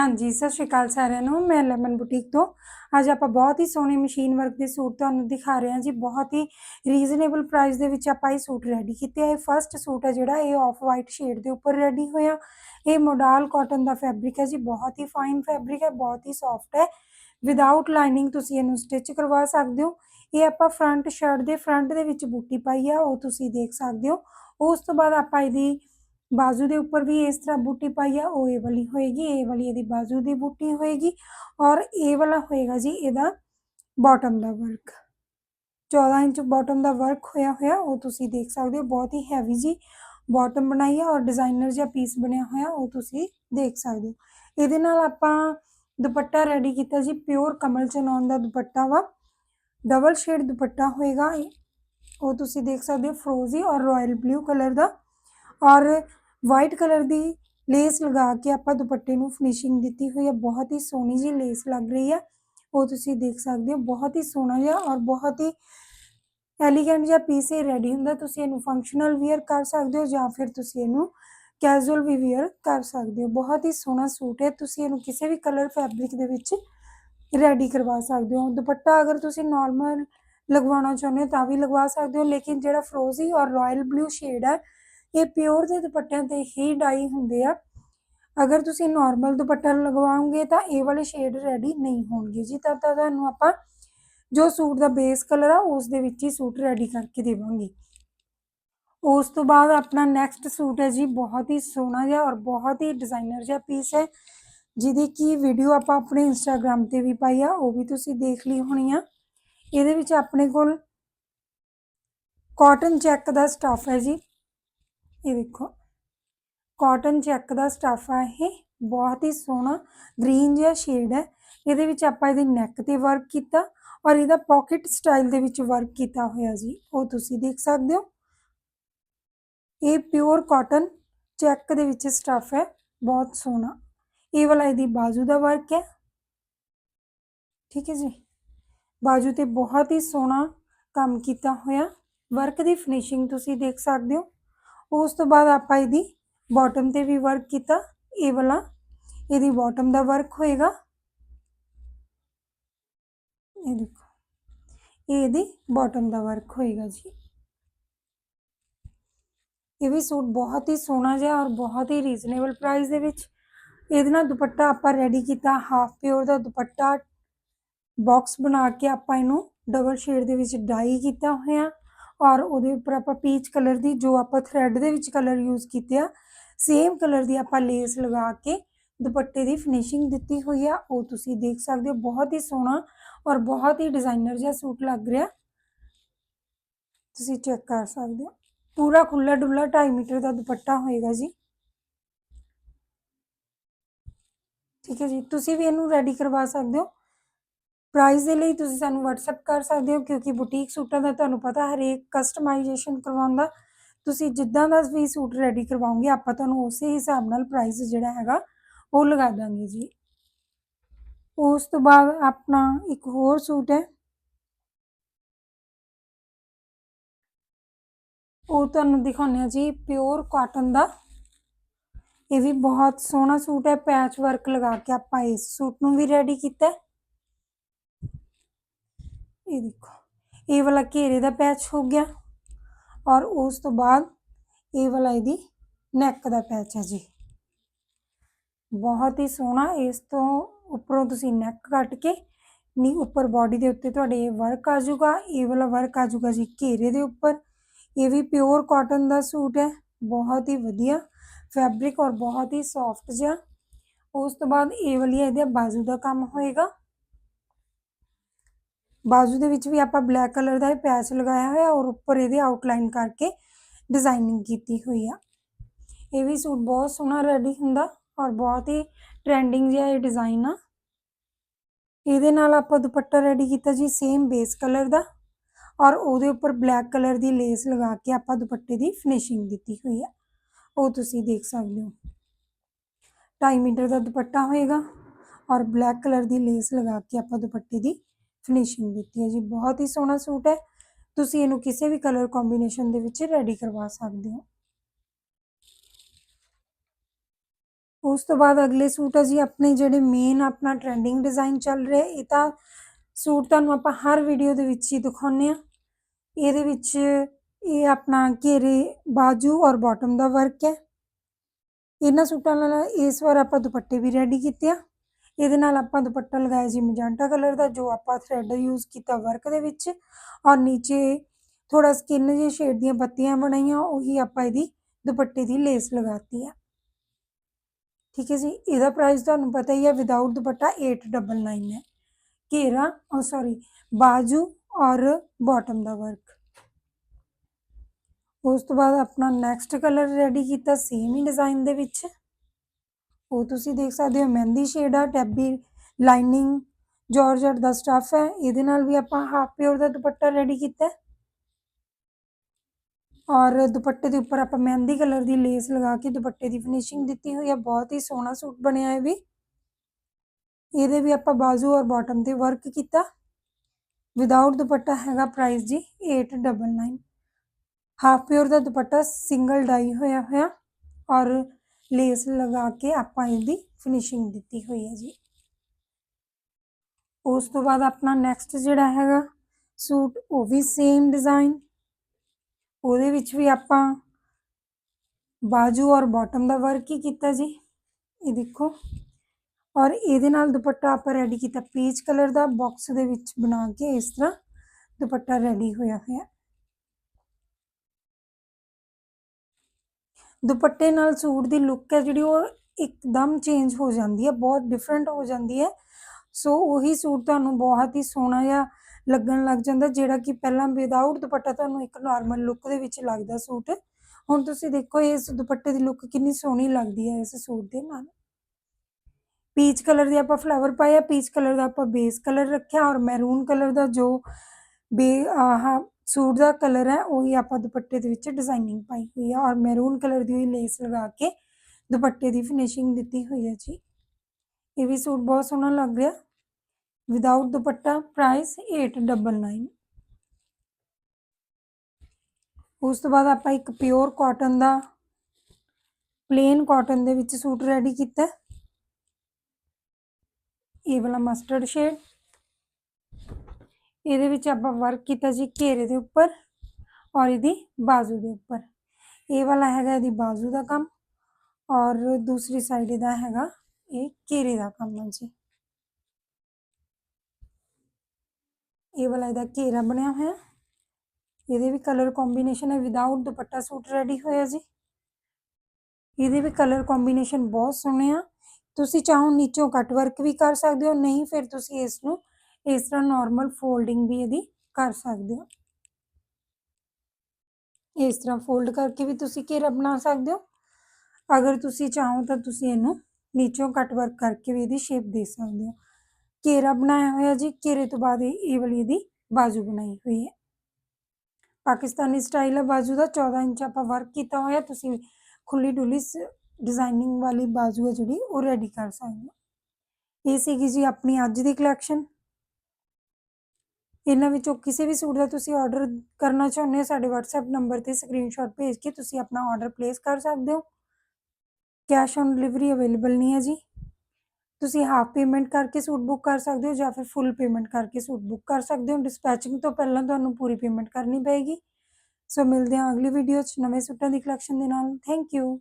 ਹਾਂਜੀ, ਸਤਿ ਸ਼੍ਰੀ ਅਕਾਲ ਸਾਰਿਆਂ ਨੂੰ। ਮੈਂ ਲੈਮਨ ਬੁਟੀਕ ਤੋਂ। ਅੱਜ ਆਪਾਂ ਬਹੁਤ ਹੀ ਸੋਹਣੇ ਮਸ਼ੀਨ ਵਰਕ ਦੇ ਸੂਟ ਤੁਹਾਨੂੰ ਦਿਖਾ ਰਹੇ ਹਾਂ ਜੀ। ਬਹੁਤ ਹੀ ਰੀਜ਼ਨੇਬਲ ਪ੍ਰਾਈਸ ਦੇ ਵਿੱਚ ਆਪਾਂ ਇਹ ਸੂਟ ਰੈਡੀ ਕੀਤੇ ਆ। ਇਹ ਫਰਸਟ ਸੂਟ ਹੈ ਜਿਹੜਾ, ਇਹ ਆਫ ਵਾਈਟ ਸ਼ੇਡ ਦੇ ਉੱਪਰ ਰੈਡੀ ਹੋਇਆ। ਇਹ ਮੋਡਲ ਕਾਟਨ ਦਾ ਫੈਬਰਿਕ ਹੈ ਜੀ। ਬਹੁਤ ਹੀ ਫਾਈਨ ਫੈਬਰਿਕ ਹੈ, ਬਹੁਤ ਹੀ ਸੌਫਟ ਹੈ। ਵਿਦਆਊਟ ਲਾਈਨਿੰਗ ਤੁਸੀਂ ਇਹਨੂੰ ਸਟਿਚ ਕਰਵਾ ਸਕਦੇ ਹੋ। ਇਹ ਆਪਾਂ ਫਰੰਟ ਸ਼ਰਟ ਦੇ ਫਰੰਟ ਦੇ ਵਿੱਚ ਬੂਟੀ ਪਾਈ ਆ, ਉਹ ਤੁਸੀਂ ਦੇਖ ਸਕਦੇ ਹੋ। ਉਸ ਤੋਂ ਬਾਅਦ ਆਪਾਂ ਇਹਦੀ ਬਾਜ਼ੂ ਦੇ ਉੱਪਰ ਵੀ ਇਸ ਤਰ੍ਹਾਂ ਬੂਟੀ ਪਾਈ ਆ ਉਹ ਇਹ ਵਾਲੀ ਹੋਏਗੀ ਇਹ ਵਾਲੀ ਇਹਦੀ ਬਾਜ਼ੂ ਦੀ ਬੂਟੀ ਹੋਏਗੀ ਔਰ ਇਹ ਵਾਲਾ ਹੋਏਗਾ ਜੀ ਇਹਦਾ ਬਾਟਮ ਦਾ ਵਰਕ 14 ਇੰਚ ਬਾਟਮ ਦਾ ਵਰਕ ਹੋਇਆ ਹੋਇਆ ਉਹ ਤੁਸੀਂ ਦੇਖ ਸਕਦੇ ਹੋ ਬਹੁਤ ਹੀ ਹੈਵੀ ਜੀ ਬਾਟਮ ਬਣਾਈ ਹੈ ਔਰ ਡਿਜ਼ਾਈਨਰ ਜਿਹਾ ਪੀਸ ਬਣਿਆ ਹੋਇਆ ਉਹ ਤੁਸੀਂ ਦੇਖ ਸਕਦੇ ਹੋ ਇਹਦੇ ਨਾਲ ਆਪਾਂ ਦੁਪੱਟਾ ਰੈਡੀ ਕੀਤਾ ਜੀ ਪਿਓਰ ਕਮਲ ਚਨਾਉਣ ਦਾ ਦੁਪੱਟਾ ਵਾ ਡਬਲ ਸ਼ੇਡ ਦੁਪੱਟਾ ਹੋਏਗਾ ਉਹ ਤੁਸੀਂ ਦੇਖ ਸਕਦੇ ਹੋ ਫਰੋਜ਼ੀ ਔਰ ਰਾਇਲ ਬਲੂ ਕਲਰ ਦਾ ਔਰ ਵਾਈਟ ਕਲਰ ਦੀ ਲੇਸ ਲਗਾ ਕੇ ਆਪਾਂ ਦੁਪੱਟੇ ਨੂੰ ਫਿਨਿਸ਼ਿੰਗ ਦਿੱਤੀ ਹੋਈ ਹੈ। ਬਹੁਤ ਹੀ ਸੋਹਣੀ ਜੀ ਲੇਸ ਲੱਗ ਰਹੀ ਹੈ। ਉਹ ਤੁਸੀਂ ਦੇਖ ਸਕਦੇ ਹੋ, ਬਹੁਤ ਹੀ ਸੋਹਣਾ ਜਿਹਾ ਔਰ ਬਹੁਤ ਹੀ ਐਲੀਗੈਂਟ ਜਿਹਾ ਪੀਸ ਇਹ ਰੈਡੀ ਹੁੰਦਾ। ਤੁਸੀਂ ਇਹਨੂੰ ਫੰਕਸ਼ਨਲ ਵੇਅਰ ਕਰ ਸਕਦੇ ਹੋ ਜਾਂ ਫਿਰ ਤੁਸੀਂ ਇਹਨੂੰ ਕੈਜੂਅਲ ਵੀ ਵੇਅਰ ਕਰ ਸਕਦੇ ਹੋ। ਬਹੁਤ ਹੀ ਸੋਹਣਾ ਸੂਟ ਹੈ। ਤੁਸੀਂ ਇਹਨੂੰ ਕਿਸੇ ਵੀ ਕਲਰ ਫੈਬਰਿਕ ਦੇ ਵਿੱਚ ਰੈਡੀ ਕਰਵਾ ਸਕਦੇ ਹੋ। ਦੁਪੱਟਾ ਅਗਰ ਤੁਸੀਂ ਨਾਰਮਲ ਲਗਵਾਉਣਾ ਚਾਹੁੰਦੇ ਹੋ ਤਾਂ ਵੀ ਲਗਵਾ ਸਕਦੇ ਹੋ। ਲੇਕਿਨ ਜਿਹੜਾ ਫਰੋਜ਼ੀ ਔਰ ਰਾਇਲ ਬਲੂ ਸ਼ੇਡ ਹੈ ਇਹ ਪਿਓਰ ਦੇ ਦੁਪੱਟਿਆਂ ਤੇ ਹੀ ਡਾਈ ਹੁੰਦੇ ਆ। ਅਗਰ ਤੁਸੀਂ ਨਾਰਮਲ ਦੁਪੱਟਾ ਲਗਵਾਓਗੇ ਤਾਂ ਇਹ ਵਾਲੇ ਸ਼ੇਡ ਰੈਡੀ ਨਹੀਂ ਹੋਣਗੇ ਜੀ। ਤਾਂ ਤੁਹਾਨੂੰ ਆਪਾਂ ਜੋ ਸੂਟ ਦਾ ਬੇਸ ਕਲਰ ਆ, ਉਸ ਦੇ ਵਿੱਚ ਹੀ ਸੂਟ ਰੈਡੀ ਕਰਕੇ ਦੇਵਾਂਗੇ। ਉਸ ਤੋਂ ਬਾਅਦ ਆਪਣਾ ਨੈਕਸਟ ਸੂਟ ਹੈ ਜੀ, ਬਹੁਤ ਹੀ ਸੋਹਣਾ ਜਿਹਾ ਔਰ ਬਹੁਤ ਹੀ ਡਿਜ਼ਾਈਨਰ ਜਿਹਾ ਪੀਸ ਹੈ। ਜਿਹਦੀ ਕੀ ਵੀਡੀਓ ਆਪਾਂ ਆਪਣੇ ਇੰਸਟਾਗ੍ਰam ਤੇ ਵੀ ਪਾਈ ਆ, ਉਹ ਵੀ ਤੁਸੀਂ ਦੇਖ ਲਈ ਹੋਣੀ ਆ। ਇਹਦੇ ਵਿੱਚ ਆਪਣੇ ਕੋਲ ਕਾਟਨ ਚੈੱਕ ਦਾ ਸਟਫ ਹੈ ਜੀ। ਇਹ ਦੇਖੋ। ਕਾਟਨ ਚੈੱਕ ਦਾ ਸਟਫ ਆ ਇਹ। ਬਹੁਤ ਹੀ ਸੋਹਣਾ ਗ੍ਰੀਨ ਜਿਹਾ ਸ਼ੇਡ ਹੈ। ਇਹਦੇ ਵਿੱਚ ਆਪਾਂ ਇਹਦੇ ਨੈਕ ਤੇ ਵਰਕ ਕੀਤਾ ਔਰ ਇਹਦਾ ਪਾਕਟ ਸਟਾਈਲ ਦੇ ਵਿੱਚ ਵਰਕ ਕੀਤਾ ਹੋਇਆ ਜੀ। ਉਹ ਤੁਸੀਂ ਦੇਖ ਸਕਦੇ ਹੋ। ਇਹ ਪਿਓਰ ਕਾਟਨ ਚੈੱਕ ਦੇ ਵਿੱਚ ਸਟਫ ਹੈ। ਬਹੁਤ ਸੋਹਣਾ। ਇਹ ਵਾਲਾ ਇਹਦੀ ਬਾਜ਼ੂ ਦਾ ਵਰਕ ਹੈ। ਠੀਕ ਹੈ ਜੀ। ਬਾਜ਼ੂ ਤੇ ਬਹੁਤ ਹੀ ਸੋਹਣਾ ਕੰਮ ਕੀਤਾ ਹੋਇਆ। ਵਰਕ ਦੀ ਫਿਨਿਸ਼ਿੰਗ ਤੁਸੀਂ ਦੇਖ ਸਕਦੇ ਹੋ। ਉਸ ਤੋਂ ਬਾਅਦ ਆਪਾਂ ਇਹਦੀ ਬਾਟਮ ਤੇ ਵੀ ਵਰਕ ਕੀਤਾ, ਇਹ ਵਾਲਾ। ਇਹਦੀ ਬਾਟਮ ਦਾ ਵਰਕ ਹੋਏਗਾ। ਇਹ ਦੇਖੋ, ਇਹ ਇਹਦੀ ਬਾਟਮ ਦਾ ਵਰਕ ਹੋਏਗਾ ਜੀ। ਇਹ ਵੀ ਸੂਟ ਬਹੁਤ ਹੀ ਸੋਹਣਾ ਜਿਹਾ ਔਰ ਬਹੁਤ ਹੀ ਰੀਜ਼ਨੇਬਲ ਪ੍ਰਾਈਸ ਦੇ ਵਿੱਚ। ਇਹਦੇ ਨਾਲ ਦੁਪੱਟਾ ਆਪਾਂ ਰੈਡੀ ਕੀਤਾ ਹਾਫ ਪਿਓਰ ਦਾ ਦੁਪੱਟਾ। ਬਾਕਸ ਬਣਾ ਕੇ ਆਪਾਂ ਇਹਨੂੰ ਡਬਲ ਸ਼ੇਡ ਦੇ ਵਿੱਚ ਡਾਈ ਕੀਤਾ ਹੋਇਆ। ਔਰ ਉਹਦੇ ਉੱਪਰ ਆਪਾਂ ਪੀਚ ਕਲਰ ਦੀ ਜੋ ਆਪਾਂ ਥ੍ਰੈਡ ਦੇ ਵਿੱਚ ਕਲਰ ਯੂਜ਼ ਕੀਤੇ ਆ ਸੇਮ ਕਲਰ ਦੀ ਆਪਾਂ ਲੇਸ ਲਗਾ ਕੇ ਦੁਪੱਟੇ ਦੀ ਫਿਨਿਸ਼ਿੰਗ ਦਿੱਤੀ ਹੋਈ ਆ। ਉਹ ਤੁਸੀਂ ਦੇਖ ਸਕਦੇ ਹੋ, ਬਹੁਤ ਹੀ ਸੋਹਣਾ ਔਰ ਬਹੁਤ ਹੀ ਡਿਜ਼ਾਈਨਰ ਜਿਹਾ ਸੂਟ ਲੱਗ ਰਿਹਾ। ਤੁਸੀਂ ਚੈੱਕ ਕਰ ਸਕਦੇ ਹੋ। ਪੂਰਾ ਖੁੱਲਾ ਡੁੱਲਾ 2.5 ਮੀਟਰ ਦਾ ਦੁਪੱਟਾ ਹੋਏਗਾ ਜੀ। ਠੀਕ ਹੈ ਜੀ, ਤੁਸੀਂ ਵੀ ਇਹਨੂੰ ਰੈਡੀ ਕਰਵਾ ਸਕਦੇ ਹੋ। ਪ੍ਰਾਈਸ ਦੇ ਲਈ ਤੁਸੀਂ ਸਾਨੂੰ WhatsApp ਕਰ ਸਕਦੇ ਹੋ, ਕਿਉਂਕਿ ਬੁਟੀਕ ਸੂਟਾਂ ਦਾ ਤੁਹਾਨੂੰ ਪਤਾ ਹਰੇਕ ਕਸਟਮਾਈਜੇਸ਼ਨ ਕਰਵਾਉਣ ਦਾ, ਤੁਸੀਂ ਜਿੱਦਾਂ ਦਾ ਵੀ ਸੂਟ ਰੈਡੀ ਕਰਵਾਉਂਗੇ ਆਪਾਂ ਤੁਹਾਨੂੰ ਉਸੇ ਹਿਸਾਬ ਨਾਲ ਪ੍ਰਾਈਸ ਜਿਹੜਾ ਹੈਗਾ, ਉਹ ਲਗਾ ਦਾਂਗੇ ਜੀ। ਉਸ ਤੋਂ ਬਾਅਦ ਆਪਣਾ ਇੱਕ ਹੋਰ ਸੂਟ ਹੈ। ਉਹ ਤੁਹਾਨੂੰ ਦਿਖਾਉਂਦੇ ਆ ਜੀ ਪਿਓਰ ਕਾਟਨ ਦਾ। ਇਹ ਵੀ ਬਹੁਤ ਸੋਹਣਾ ਸੂਟ ਹੈ ਪੈਚ ਵਰਕ ਲਗਾ ਕੇ ਆਪਾਂ ਇਸ ਸੂਟ ਨੂੰ ਵੀ ਰੈਡੀ ਕੀਤਾ ਇਹ ਦੇਖੋ, ਇਹ ਵਾਲਾ ਘੇਰੇ ਦਾ ਪੈਚ ਹੋ ਗਿਆ ਔਰ ਉਸ ਤੋਂ ਬਾਅਦ ਇਹ ਵਾਲਾ ਇਹਦੀ ਨੈਕ ਦਾ ਪੈਚ ਹੈ ਜੀ। ਬਹੁਤ ਹੀ ਸੋਹਣਾ, ਇਸ ਤੋਂ ਉੱਪਰੋਂ ਤੁਸੀਂ ਨੈਕ ਕੱਟ ਕੇ ਨੀ, ਉੱਪਰ ਬਾਡੀ ਦੇ ਉੱਤੇ ਤੁਹਾਡੇ ਵਰਕ ਆ ਜਾਊਗਾ, ਇਹ ਵਾਲਾ ਵਰਕ ਆ ਜਾਊਗਾ ਜੀ ਘੇਰੇ ਦੇ ਉੱਪਰ। ਇਹ ਵੀ ਪਿਓਰ ਕਾਟਨ ਦਾ ਸੂਟ ਹੈ, ਬਹੁਤ ਹੀ ਵਧੀਆ ਫੈਬਰਿਕ ਔਰ ਬਹੁਤ ਹੀ ਸੌਫਟ ਜਿਹਾ। ਉਸ ਤੋਂ ਬਾਅਦ ਇਹ ਵਾਲੀ ਇਹਦੇ ਬਾਜ਼ੂ ਦਾ ਕੰਮ ਹੋਏਗਾ। ਬਾਜ਼ੂ ਦੇ ਵਿੱਚ ਵੀ ਆਪਾਂ ਬਲੈਕ ਕਲਰ ਦਾ ਇਹ ਪੈਚ ਲਗਾਇਆ ਹੋਇਆ ਔਰ ਉੱਪਰ ਇਹਦੇ ਆਊਟਲਾਈਨ ਕਰਕੇ ਡਿਜ਼ਾਈਨਿੰਗ ਕੀਤੀ ਹੋਈ ਆ। ਇਹ ਵੀ ਸੂਟ ਬਹੁਤ ਸੋਹਣਾ ਰੈਡੀ ਹੁੰਦਾ ਔਰ ਬਹੁਤ ਹੀ ਟ੍ਰੈਂਡਿੰਗ ਜਿਹਾ ਇਹ ਡਿਜ਼ਾਈਨ ਆ। ਇਹਦੇ ਨਾਲ ਆਪਾਂ ਦੁਪੱਟਾ ਰੈਡੀ ਕੀਤਾ ਜੀ ਸੇਮ ਬੇਸ ਕਲਰ ਦਾ ਔਰ ਉਹਦੇ ਉੱਪਰ ਬਲੈਕ ਕਲਰ ਦੀ ਲੇਸ ਲਗਾ ਕੇ ਆਪਾਂ ਦੁਪੱਟੇ ਦੀ ਫਿਨਿਸ਼ਿੰਗ ਦਿੱਤੀ ਹੋਈ ਆ। ਉਹ ਤੁਸੀਂ ਦੇਖ ਸਕਦੇ ਹੋ। 2.5 ਮੀਟਰ ਦਾ ਦੁਪੱਟਾ ਹੋਏਗਾ ਔਰ ਬਲੈਕ ਕਲਰ ਦੀ ਲੇਸ ਲਗਾ ਕੇ ਆਪਾਂ ਦੁਪੱਟੇ ਦੀ ਫਿਨਿਸ਼ਿੰਗ ਦਿੱਤੀ ਹੈ ਜੀ। ਬਹੁਤ ਹੀ ਸੋਹਣਾ ਸੂਟ ਹੈ। ਤੁਸੀਂ ਇਹਨੂੰ ਕਿਸੇ ਵੀ ਕਲਰ ਕੰਬੀਨੇਸ਼ਨ ਦੇ ਵਿੱਚ ਰੈਡੀ ਕਰਵਾ ਸਕਦੇ ਹੋ। ਉਸ ਤੋਂ ਬਾਅਦ ਅਗਲੇ ਸੂਟ ਆ ਜੀ, ਆਪਣੇ ਜਿਹੜੇ ਮੇਨ ਆਪਣਾ ਟ੍ਰੈਂਡਿੰਗ ਡਿਜ਼ਾਈਨ ਚੱਲ ਰਿਹਾ ਇਹ ਤਾਂ ਸੂਟ ਤੁਹਾਨੂੰ ਆਪਾਂ ਹਰ ਵੀਡੀਓ ਦੇ ਵਿੱਚ ਹੀ ਦਿਖਾਉਂਦੇ ਆ ਇਹਦੇ ਵਿੱਚ ਇਹ ਆਪਣਾ ਘੇਰੇ, ਬਾਜੂ ਔਰ ਬਾਟਮ ਦਾ ਵਰਕ ਹੈ। ਇਹਨਾਂ ਸੂਟਾਂ ਨਾਲ ਇਸ ਵਾਰ ਆਪਾਂ ਦੁਪੱਟੇ ਵੀ ਰੈਡੀ ਕੀਤੇ ਆ। ਇਹਦੇ ਨਾਲ ਆਪਾਂ ਦੁਪੱਟਾ ਲਗਾਇਆ ਜੀ ਮਜੰਟਾ ਕਲਰ ਦਾ, ਜੋ ਆਪਾਂ ਥ੍ਰੈਡ ਯੂਜ਼ ਕੀਤਾ ਵਰਕ ਦੇ ਵਿੱਚ। ਔਰ ਨੀਚੇ ਥੋੜਾ ਸਕਿਨ ਜਿਹੇ ਸ਼ੇਡ ਦੀਆਂ ਬੱਤੀਆਂ ਬਣਾਈਆਂ, ਉਹੀ ਆਪਾਂ ਇਹਦੀ ਦੁਪੱਟੇ ਦੀ ਲੇਸ ਲਗਾਤੀ ਆ। ਠੀਕ ਹੈ ਜੀ? ਇਹਦਾ ਪ੍ਰਾਈਸ ਤੁਹਾਨੂੰ ਪਤਾ ਹੀ ਹੈ ਵਿਦਆਊਟ ਦੁਪੱਟਾ 899 ਹੈ। ਘੇਰਾ ਔਰ ਸੌਰੀ ਬਾਜੂ ਔਰ ਬਾਟਮ ਦਾ ਵਰਕ ਉਸ ਤੋਂ ਬਾਅਦ ਆਪਣਾ ਨੈਕਸਟ ਕਲਰ ਰੈਡੀ ਕੀਤਾ ਸੇਮ ਹੀ ਡਿਜ਼ਾਈਨ ਦੇ ਵਿੱਚ। ਉਹ ਤੁਸੀਂ ਦੇਖ ਸਕਦੇ ਹੋ, ਮਹਿੰਦੀ ਸ਼ੇਡ ਆ ਟੈਬੀ ਲਾਈਨਿੰਗ ਜਾਰਜਟ ਦਾ ਸਟਫ ਹੈ। ਇਹਦੇ ਨਾਲ ਵੀ ਆਪਾਂ ਹਾਫ ਪਿਓਰ ਦਾ ਦੁਪੱਟਾ ਰੈਡੀ ਕੀਤਾ ਹੈ। ਔਰ ਦੁਪੱਟੇ ਦੇ ਉੱਪਰ ਆਪਾਂ ਮਹਿੰਦੀ ਕਲਰ ਦੀ ਲੇਸ ਲਗਾ ਕੇ ਦੁਪੱਟੇ ਦੀ ਫਿਨਿਸ਼ਿੰਗ ਦਿੱਤੀ ਹੋਈ ਹੈ ਬਹੁਤ ਹੀ ਸੋਹਣਾ ਸੂਟ ਬਣਿਆ ਹੈ ਵੀ। ਇਹਦੇ ਵੀ ਆਪਾਂ ਬਾਜ਼ੂ ਔਰ ਬਾਟਮ ਤੇ ਵਰਕ ਕੀਤਾ। ਵਿਦਆਊਟ ਦੁਪੱਟਾ ਹੈਗਾ ਪ੍ਰਾਈਸ ਜੀ 899 ਹਾਫ ਪਿਓਰ ਦਾ ਦੁਪੱਟਾ ਸਿੰਗਲ ਡਾਈ ਹੋਇਆ ਹੋਇਆ। ਔਰ ਲੇਸ ਲਗਾ ਕੇ ਆਪਾਂ ਇਹਦੀ ਫਿਨਿਸ਼ਿੰਗ ਦਿੱਤੀ ਹੋਈ ਹੈ ਜੀ। ਉਸ ਤੋਂ ਬਾਅਦ ਆਪਣਾ ਨੈਕਸਟ ਜਿਹੜਾ ਹੈਗਾ, ਸੂਟ ਉਹ ਵੀ ਸੇਮ ਡਿਜ਼ਾਈਨ ਉਹਦੇ ਵਿੱਚ ਵੀ ਆਪਾਂ ਬਾਜੂ ਔਰ ਬਾਟਮ ਦਾ ਵਰਕ ਹੀ ਕੀਤਾ ਜੀ। ਇਹ ਦੇਖੋ। ਔਰ ਇਹਦੇ ਨਾਲ ਦੁਪੱਟਾ ਆਪਾਂ ਰੈਡੀ ਕੀਤਾ ਪੀਚ ਕਲਰ ਦਾ ਬਾਕਸ ਦੇ ਵਿੱਚ ਬਣਾ ਕੇ ਇਸ ਤਰ੍ਹਾਂ ਦੁਪੱਟਾ ਰੈਡੀ ਹੋਇਆ ਹੋਇਆ। ਦੁਪੱਟੇ ਨਾਲ ਸੂਟ ਦੀ ਲੁੱਕ ਹੈ ਜਿਹੜੀ ਉਹ ਇੱਕਦਮ ਚੇਂਜ ਹੋ ਜਾਂਦੀ ਹੈ, ਬਹੁਤ ਡਿਫਰੈਂਟ ਹੋ ਜਾਂਦੀ ਹੈ। ਸੋ ਉਹੀ ਸੂਟ ਤੁਹਾਨੂੰ ਬਹੁਤ ਹੀ ਸੋਹਣਾ ਜਿਹਾ ਲੱਗਣ ਲੱਗ ਜਾਂਦਾ, ਜਿਹੜਾ ਕਿ ਪਹਿਲਾਂ ਵਿਦਆਊਟ ਦੁਪੱਟਾ ਤੁਹਾਨੂੰ ਇੱਕ ਨਾਰਮਲ ਲੁੱਕ ਦੇ ਵਿੱਚ ਲੱਗਦਾ ਸੂਟ। ਹੁਣ ਤੁਸੀਂ ਦੇਖੋ, ਇਸ ਦੁਪੱਟੇ ਦੀ ਲੁੱਕ ਕਿੰਨੀ ਸੋਹਣੀ ਲੱਗਦੀ ਹੈ ਇਸ ਸੂਟ ਦੇ ਨਾਲ। ਪੀਚ ਕਲਰ ਦੇ ਆਪਾਂ ਫਲਾਵਰ ਪਾਇਆ ਪੀਚ ਕਲਰ ਦਾ ਆਪਾਂ ਬੇਸ ਕਲਰ ਰੱਖਿਆ ਔਰ ਮੈਰੂਨ ਕਲਰ ਦਾ ਜੋ ਬੇ ਆਹ ਸੂਟ ਦਾ ਕਲਰ ਹੈ, ਉਹੀ ਆਪਾਂ ਦੁਪੱਟੇ ਦੇ ਵਿੱਚ ਡਿਜ਼ਾਈਨਿੰਗ ਪਾਈ ਹੋਈ ਹੈ ਔਰ ਮੈਰੂਨ ਕਲਰ ਦੀ ਹੋਈ ਲੇਸ ਲਗਾ ਕੇ ਦੁਪੱਟੇ ਦੀ ਫਿਨਿਸ਼ਿੰਗ ਦਿੱਤੀ ਹੋਈ ਹੈ ਜੀ। ਇਹ ਵੀ ਸੂਟ ਬਹੁਤ ਸੋਹਣਾ ਲੱਗ ਰਿਹਾ। ਵਿਦਆਊਟ ਦੁਪੱਟਾ ਪ੍ਰਾਈਸ 899 ਉਸ ਤੋਂ ਬਾਅਦ ਆਪਾਂ ਇੱਕ ਪਿਓਰ ਕਾਟਨ ਦਾ ਪਲੇਨ ਕਾਟਨ ਦੇ ਵਿੱਚ ਸੂਟ ਰੈਡੀ ਕੀਤਾ। ਇਹ ਵਾਲਾ ਮਸਟਰਡ ਸ਼ੇਡ ਇਹਦੇ ਵਿੱਚ ਆਪਾਂ ਵਰਕ ਕੀਤਾ ਜੀ ਘੇਰੇ ਦੇ ਉੱਪਰ ਔਰ ਇਹਦੀ ਬਾਜ਼ੂ ਦੇ ਉੱਪਰ। ਇਹ ਵਾਲਾ ਹੈਗਾ ਇਹਦੀ ਬਾਜ਼ੂ ਦਾ ਕੰਮ ਔਰ ਦੂਸਰੀ ਸਾਈਡ ਇਹਦਾ ਹੈਗਾ ਇਹ ਘੇਰੇ ਦਾ ਕੰਮ ਹੈ ਜੀ। ਇਹ ਵਾਲਾ ਇਹਦਾ ਘੇਰਾ ਬਣਿਆ ਹੋਇਆ। ਇਹਦੇ ਵੀ ਕਲਰ ਕੰਬੀਨੇਸ਼ਨ ਹੈ ਵਿਦਆਊਟ ਦੁਪੱਟਾ ਸੂਟ ਰੈਡੀ ਹੋਇਆ ਜੀ। ਇਹਦੇ ਵੀ ਕਲਰ ਕੰਬੀਨੇਸ਼ਨ ਬਹੁਤ ਸੋਹਣੇ ਆ। ਤੁਸੀਂ ਚਾਹੋ ਨੀਚੋਂ ਕੱਟ ਵਰਕ ਵੀ ਕਰ ਸਕਦੇ ਹੋ, ਨਹੀਂ ਫਿਰ ਤੁਸੀਂ ਇਸ ਨੂੰ ਇਸ ਤਰ੍ਹਾਂ ਨਾਰਮਲ ਫੋਲਡਿੰਗ ਵੀ ਇਹਦੀ ਕਰ ਸਕਦੇ ਹੋ। ਇਸ ਤਰ੍ਹਾਂ ਫੋਲਡ ਕਰਕੇ ਵੀ ਤੁਸੀਂ ਘੇਰਾ ਬਣਾ ਸਕਦੇ ਹੋ। ਅਗਰ ਤੁਸੀਂ ਚਾਹੋ ਤਾਂ ਤੁਸੀਂ ਇਹਨੂੰ ਨੀਚੋਂ ਕੱਟ ਵਰਕ ਕਰਕੇ ਵੀ ਇਹਦੀ ਸ਼ੇਪ ਦੇ ਸਕਦੇ ਹੋ। ਘੇਰਾ ਬਣਾਇਆ ਹੋਇਆ ਜੀ, ਘੇਰੇ ਤੋਂ ਬਾਅਦ ਇਹ ਇਹ ਵਾਲੀ ਇਹਦੀ ਬਾਜੂ ਬਣਾਈ ਹੋਈ ਹੈ। ਪਾਕਿਸਤਾਨੀ ਸਟਾਈਲ ਹੈ ਬਾਜੂ ਦਾ 14 ਇੰਚ ਆਪਾਂ ਵਰਕ ਕੀਤਾ ਹੋਇਆ, ਤੁਸੀਂ ਖੁੱਲੀ ਡੁੱਲੀ ਡਿਜ਼ਾਈਨਿੰਗ ਵਾਲੀ ਬਾਜੂ ਹੈ ਜਿਹੜੀ, ਉਹ ਰੈਡੀ ਕਰ ਸਕਦੇ ਹੋ। ਇਹ ਸੀਗੀ ਜੀ ਆਪਣੀ ਅੱਜ ਦੀ ਕਲੈਕਸ਼ਨ ਇਹਨਾਂ ਵਿੱਚੋਂ ਕਿਸੇ ਵੀ ਸੂਟ ਦਾ ਤੁਸੀਂ ਆਰਡਰ ਕਰਨਾ ਚਾਹੁੰਦੇ ਹੋ, ਸਾਡੇ WhatsApp ਨੰਬਰ ਤੇ ਸਕਰੀਨਸ਼ਾਟ ਭੇਜ ਕੇ ਤੁਸੀਂ ਆਪਣਾ ਆਰਡਰ ਪਲੇਸ ਕਰ ਸਕਦੇ ਹੋ। ਕੈਸ਼ ਔਨ ਡਿਲੀਵਰੀ ਅਵੇਲੇਬਲ ਨਹੀਂ ਹੈ ਜੀ। ਤੁਸੀਂ ਹਾਫ ਪੇਮੈਂਟ ਕਰਕੇ ਸੂਟ ਬੁੱਕ ਕਰ ਸਕਦੇ ਹੋ ਜਾਂ ਫਿਰ ਫੁੱਲ ਪੇਮੈਂਟ ਕਰਕੇ ਸੂਟ ਬੁੱਕ ਕਰ ਸਕਦੇ ਹੋ। ਡਿਸਪੈਚਿੰਗ ਤੋਂ ਪਹਿਲਾਂ ਤੁਹਾਨੂੰ ਪੂਰੀ ਪੇਮੈਂਟ ਕਰਨੀ ਪਏਗੀ। ਸੋ ਮਿਲਦੇ ਹਾਂ ਅਗਲੀ ਵੀਡੀਓ 'ਚ ਨਵੇਂ ਸੂਟਾਂ ਦੀ ਕਲੈਕਸ਼ਨ ਦੇ ਨਾਲ। Thank you